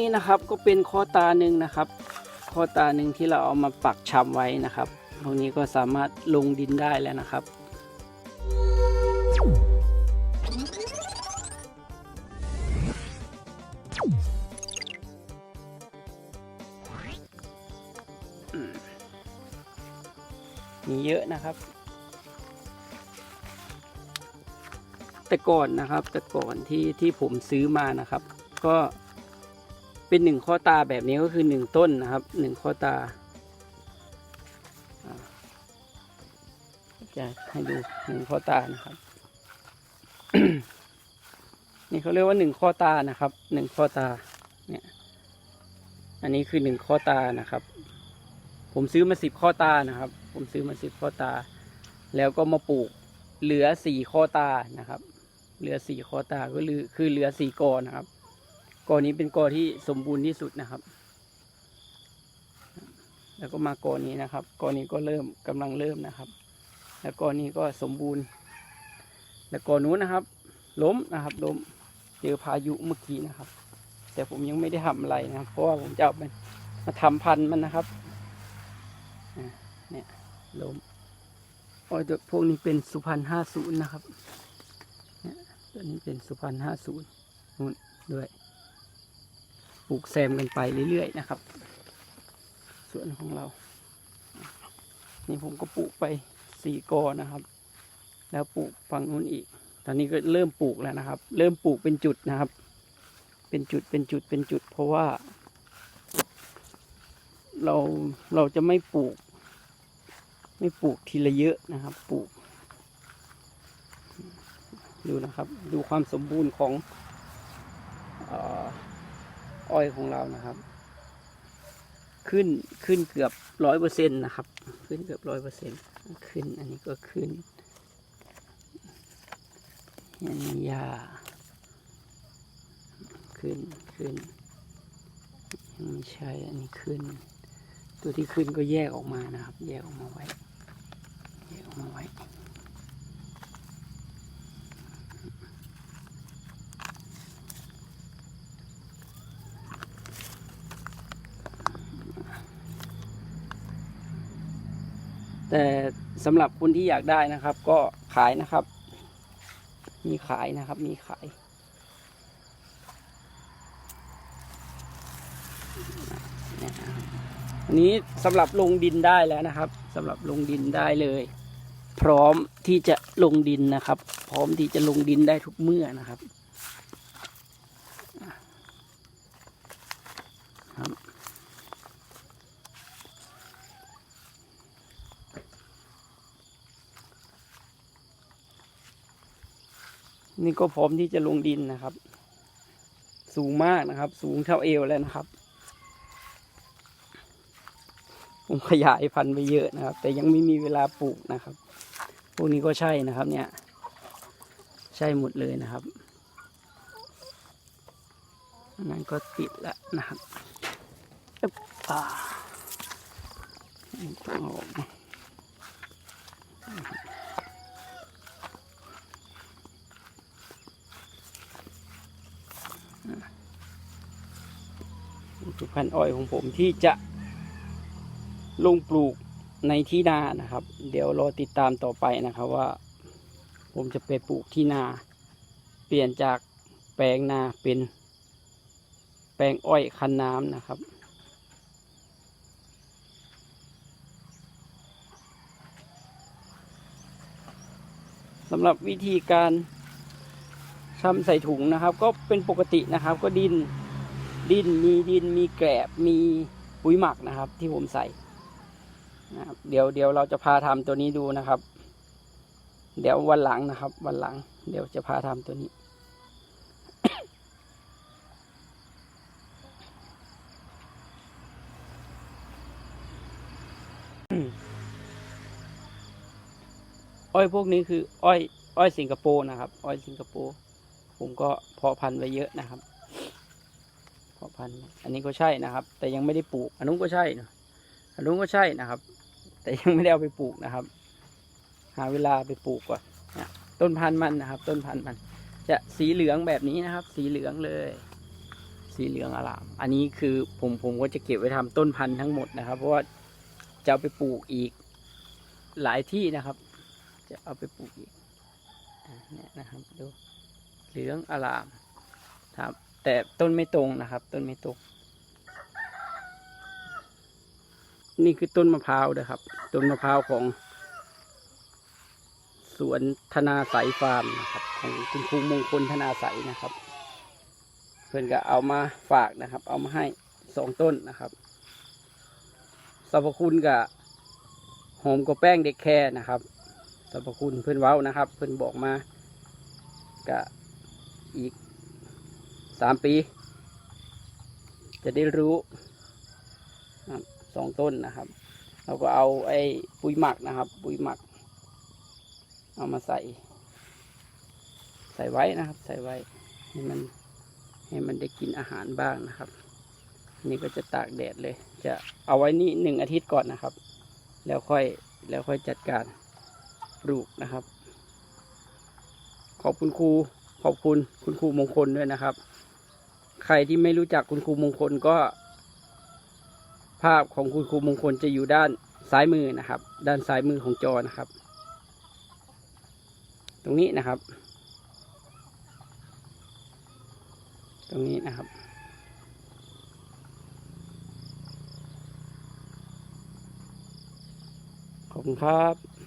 นี้นะครับก็เป็นข้อตาหนึ่งนะครับ ข้อตาหนึ่งที่เราเอามาปักชำไว้นะครับพวกนี้ก็สามารถลงดินได้แล้วนะครับ มีเยอะนะครับ แต่ก่อนนะครับแต่ก่อนที่ที่ผมซื้อมานะครับ ก็ เป็นหนึ่งข้อตาแบบนี้ก็คือหนึ่งต้นนะครับหนึ่งข้อตาจะให้ดูหนึ่งข้อตานะครับ นี่เขาเรียกว่าหนึ่งข้อตานะครับหนึ่งข้อตาเนี่ยอันนี้คือหนึ่งข้อตานะครับ ผมซื้อมาสิบข้อตานะครับ ผมซื้อมาสิบข้อตา แล้วก็มาปลูกเหลือสี่ข้อตานะครับ เหลือสี่ข้อตาก็คือคือเหลือสี่กอนะครับ กอนี้เป็นกอที่สมบูรณ์ที่สุดนะครับ แล้วก็มากอนี้นะครับกอนี้ก็เริ่มกำลังเริ่มนะครับ แล้วกอนี้ก็สมบูรณ์ แล้วกอนู้นนะครับ ล้มนะครับ ล้มเจอพายุเมื่อกี้นะครับ แต่ผมยังไม่ได้ทำอะไรนะครับ เพราะว่าผมจะเอามันมาทำพันธุ์มันนะครับเนี่ยล้มโอ้ยตัวพวกนี้เป็นสุพรรณห้าศูนย์นะครับ เนี่ยตัวนี้เป็นสุพรรณห้าศูนย์นู่นด้วย ปลูกแซมกันไปเรื่อยๆนะครับ สวนของเรา นี่ผมก็ปลูกไปสี่กอนะครับ แล้วปลูกฝั่งนู้นอีก ตอนนี้ก็เริ่มปลูกแล้วนะครับ เริ่มปลูกเป็นจุดนะครับ เป็นจุดเป็นจุดเป็นจุด เพราะว่า เราเราจะไม่ปลูก ไม่ปลูกทีละเยอะนะครับ ปลูก ดูนะครับ ดูความสมบูรณ์ของ อ้อยของเรานะครับ ขึ้นขึ้นเกือบร้อยเปอร์เซ็นต์นะครับ ขึ้นเกือบร้อยเปอร์เซ็นต์ขึ้นอันนี้ก็ขึ้นอันนี้ยาขึ้นขึ้นยังไม่ใช่อันนี้ขึ้น ตัวที่ขึ้นก็แยกออกมานะครับ แยกออกมาไว้ แยกออกมาไว้ แต่สำหรับคนที่อยากได้นะครับ ก็ขายนะครับ มีขายนะครับ มีขายอันนี้สำหรับลงดินได้แล้วนะครับสำหรับลงดินได้เลย พร้อมที่จะลงดินนะครับ พร้อมที่จะลงดินได้ทุกเมื่อนะครับครับ นี่ก็พร้อมที่จะลงดินนะครับ สูงมากนะครับ สูงเท่าเอวแล้วนะครับ ผมขยายพันธุ์ไปเยอะนะครับ แต่ยังไม่มีเวลาปลูกนะครับ พวกนี้ก็ใช่นะครับ เนี่ย ใช่หมดเลยนะครับนั้นก็ติดแล้วนะครับอ่าต้องเอาออก ทุกพันอ้อยของผมที่จะลงปลูกในที่นานะครับ เดี๋ยวรอติดตามต่อไปนะครับว่า ผมจะไปปลูกที่นา เปลี่ยนจากแปลงนาเป็น แปลงอ้อยคันน้ำนะครับสำหรับวิธีการทำใส่ถุงนะครับ ก็เป็นปกตินะครับก็ดิน ดินมีดินมีแกลบมีปุ๋ยหมักนะครับ ที่ผมใส่นะครับเดี๋ยวเดี๋ยวเราจะพาทำตัวนี้ดูนะครับ เดี๋ยววันหลังนะครับ วันหลัง เดี๋ยวจะพาทำตัวนี้อ้อยพวกนี้คือ อ้อย อ้อยสิงคโปร์นะครับ อ้อยสิงคโปร์ผมก็เพาะพันธุ์ไว้เยอะนะครับ พาะพันธุ์อันนี้ก็ใช่นะครับ แต่ยังไม่ได้ปลูก อันนู้นก็ใช่นะอันนู้นก็ใช่นะครับ แต่ยังไม่ได้เอาไปปลูกนะครับ หาเวลาไปปลูกก่อนนะต้นพันธุ์มันนะครับ ต้นพันธุ์มัน จะสีเหลืองแบบนี้นะครับ สีเหลืองเลย สีเหลืองอลาม อันนี้คือผมผมก็จะเก็บไว้ทำต้นพันธุ์ทั้งหมดนะครับ เพราะว่าจะเอาไปปลูกอีกหลายที่นะครับ จะเอาไปปลูกอีกเนี่ยนะครับดูเหลืองอลามครับ แต่ต้นไม่ตรงนะครับ ต้นไม่ตรง นี่คือต้นมะพร้าวนะครับ ต้นมะพร้าวของ สวนธนาใสายฟาร์มนะครับ ของคุณครูมงคลธนาใสยนะครับ เพื่อนก็เอามาฝากนะครับ เอามาให้สองต้นนะครับสรรพคุณกับหอมกับแป้งเด็กแค่นะครับสรรพคุณเพื่อนเว้านะครับ เพื่อนบอกมากับอีก สามปี จะได้รู้สองต้นนะครับ เราก็เอาไอ้ปุ๋ยหมักนะครับ ปุ๋ยหมัก เอามาใส่ ใส่ไว้นะครับ ใส่ไว้ให้มันให้มันได้กินอาหารบ้างนะครับ นี่ก็จะตากแดดเลย จะเอาไว้นี่หนึ่งอาทิตย์ก่อนนะครับ แล้วค่อยแล้วค่อยจัดการปลูกนะครับ ขอบคุณครูขอบคุณคุณครูมงคลด้วยนะครับ รที่ไม่รู้จักคุณครูมงคลก็ ภาพของคุณครูมงคลจะอยู่ด้านซ้ายมือนะครับ ด้านซ้ายมือของจอนะครับ ตรงนี้นะครับ ตรงนี้นะครับขอบคุณครับ